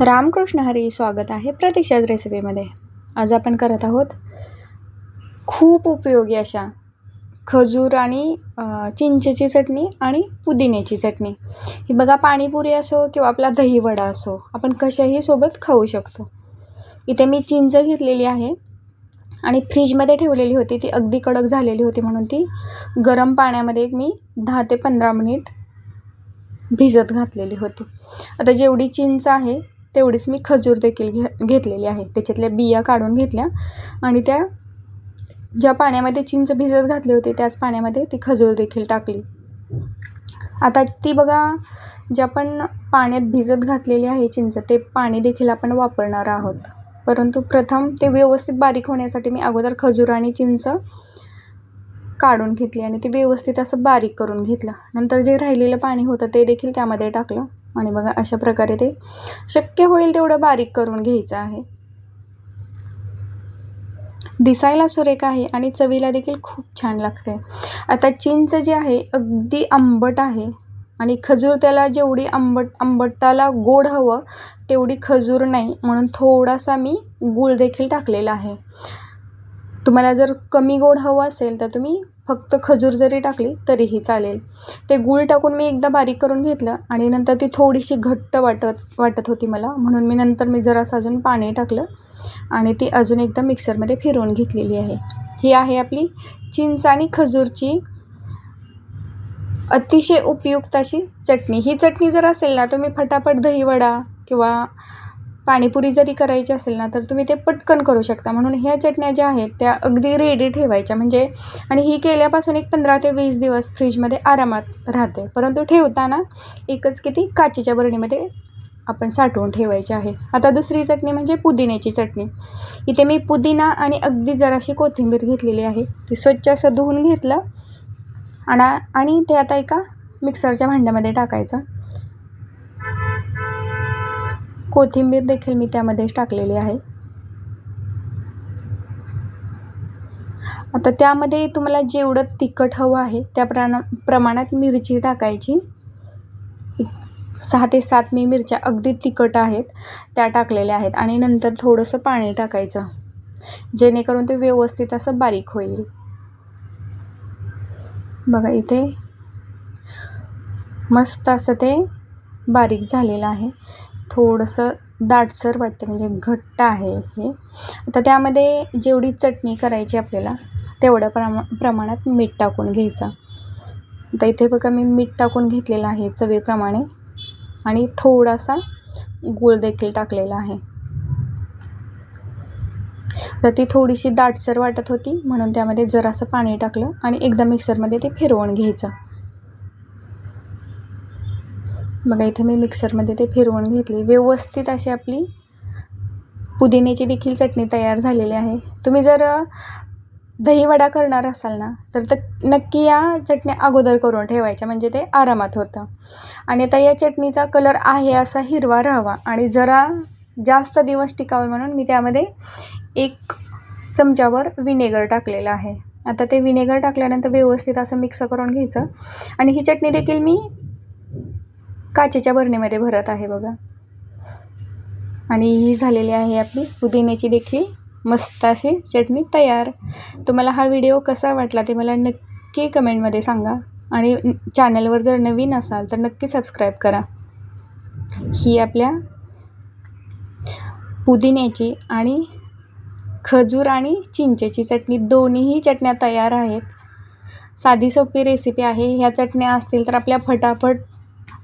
रामकृष्ण हरी स्वागत आहे प्रतीक्षाच रेसिपीमध्ये. आज आपण करत आहोत खूप उपयोगी अशा खजूर आणि चिंचेची चटणी आणि पुदिन्याची चटणी. ही बघा पाणीपुरी असो किंवा आपला दहीवडा असो आपण कशाही सोबत खाऊ शकतो. इथे मी चिंच घेतलेली आहे आणि फ्रीजमध्ये ठेवलेली होती. ती अगदी कडक झालेली होती म्हणून ती गरम पाण्यामध्ये मी दहा ते पंधरा मिनिट भिजत घातलेली होती. आता जेवढी चिंच आहे तेवढीच मी खजूर देखील घे घेतलेली आहे. त्याच्यातल्या बिया काढून घेतल्या आणि त्या ज्या पाण्यामध्ये चिंच भिजत घातली होती त्याच पाण्यामध्ये ती खजूर देखील टाकली. आता ती बघा जे आपण पाण्यात भिजत घातलेली आहे चिंच ते पाणी देखील आपण वापरणार आहोत. परंतु प्रथम ते व्यवस्थित बारीक होण्यासाठी मी अगोदर खजूर आणि चिंच काढून घेतली आणि ते व्यवस्थित असं बारीक करून घेतलं. नंतर जे राहिलेलं पाणी होतं ते देखील त्यामध्ये टाकलं. आणि बघा अशा प्रकारे ते शक्य होईल तेवढं बारीक करून घ्यायचं आहे. दिसायला सुरेख आहे आणि चवीला देखील खूप छान लागते. आता चिंच जे आहे अगदी आंबट आहे. आणि खजूर त्याला जेवढी आंबट आंबटाला गोड हवं तेवढी खजूर नाही. म्हणून थोडासा मी गूळ देखील टाकलेला आहे. तुम्हाला जर कमी गोड हवं असेल तर तुम्ही फक्त खजूर जरी टाकली तरीही चालेल. ते गूळ टाकून मी एकदा बारीक करून घेतलं आणि नंतर ती थोडीशी घट्ट वाटत वाटत होती मला. म्हणून मी नंतर मी जरासं अजून पाणी टाकलं आणि ती अजून एकदा मिक्सरमध्ये फिरवून घेतलेली आहे. ही आहे आपली चिंच आणि खजूरची अतिशय उपयुक्त अशी चटणी. ही चटणी जर असेल ना तुम्ही फटाफट दहीवडा किंवा पाणीपुरी जरी करायची असेल ना तर तुम्ही ते पटकन करू शकता. म्हणून ह्या चटण्या ज्या आहेत त्या अगदी रेडी ठेवायच्या. म्हणजे आणि ही केल्यापासून एक पंधरा ते वीस दिवस फ्रीजमध्ये आरामात राहते. परंतु ठेवताना एकच किती काचेच्या बरणीमध्ये आपण साठवून ठेवायचे आहे. आता दुसरी चटणी म्हणजे पुदिन्याची चटणी. इथे मी पुदिना आणि अगदी जराशी कोथिंबीर घेतलेली आहे. ती स्वच्छ असं धुवून घेतलं. आणि आणि ते आता एका मिक्सरच्या भांड्यामध्ये टाकायचं. कोथिंबीर देखील मी त्यामध्येच टाकलेली आहे. आता त्यामध्ये तुम्हाला जेवढं तिखट हवं आहे त्या प्रणा प्रमाणात मिरची टाकायची. सहा ते सात मी मिरच्या अगदी तिखट आहेत त्या टाकलेल्या आहेत आणि नंतर थोडंसं पाणी टाकायचं जेणेकरून ते व्यवस्थित असं बारीक होईल. बघा इथे मस्त असं ते बारीक झालेलं आहे. थोडंसं दाटसर वाटते म्हणजे घट्ट आहे हे. आता त्यामध्ये जेवढी चटणी करायची आपल्याला तेवढ्या प्रमा प्रमाणात मीठ टाकून घ्यायचं. आता इथे बघा मी मीठ टाकून घेतलेलं आहे चवीप्रमाणे आणि थोडासा गूळ देखील टाकलेला आहे. तर ती थोडीशी दाटसर वाटत होती म्हणून त्यामध्ये जरासं पाणी टाकलं आणि एकदा मिक्सरमध्ये ते फिरवून घ्यायचं. बघा इथं मी मिक्सरमध्ये ते फिरवून घेतली. व्यवस्थित अशी आपली पुदिन्याची देखील चटणी तयार झालेली आहे. तुम्ही जर दहीवडा करणार असाल ना तर तर नक्की या चटण्या अगोदर करून ठेवायच्या म्हणजे ते आरामात होतं. आणि आता या चटणीचा कलर आहे असा हिरवा राहावा आणि जरा जास्त दिवस टिकावे म्हणून मी त्यामध्ये एक चमच्यावर विनेगर टाकलेलं आहे. आता ते विनेगर टाकल्यानंतर व्यवस्थित असं मिक्स करून घ्यायचं. आणि ही चटणी देखील मी काचेच्या भरणीमध्ये भरत आहे बघा. आणि ही झालेली आहे आपली पुदिन्याची देखील मस्त अशी चटणी तयार. तुम्हाला हा व्हिडिओ कसा वाटला ते मला नक्की कमेंटमध्ये सांगा. आणि चॅनलवर जर नवीन असाल तर नक्की सबस्क्राईब करा. ही आपल्या पुदिन्याची आणि खजूर आणि चिंचेची चटणी दोन्हीही चटण्या तयार आहेत. साधी सोपी रेसिपी आहे. ह्या चटण्या असतील तर आपल्या फटाफट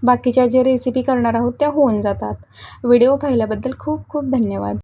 बाकीच्या जे रेसिपी करणार आहोत त्या होऊन जातात. व्हिडिओ पाहिल्याबद्दल खूप खूप धन्यवाद.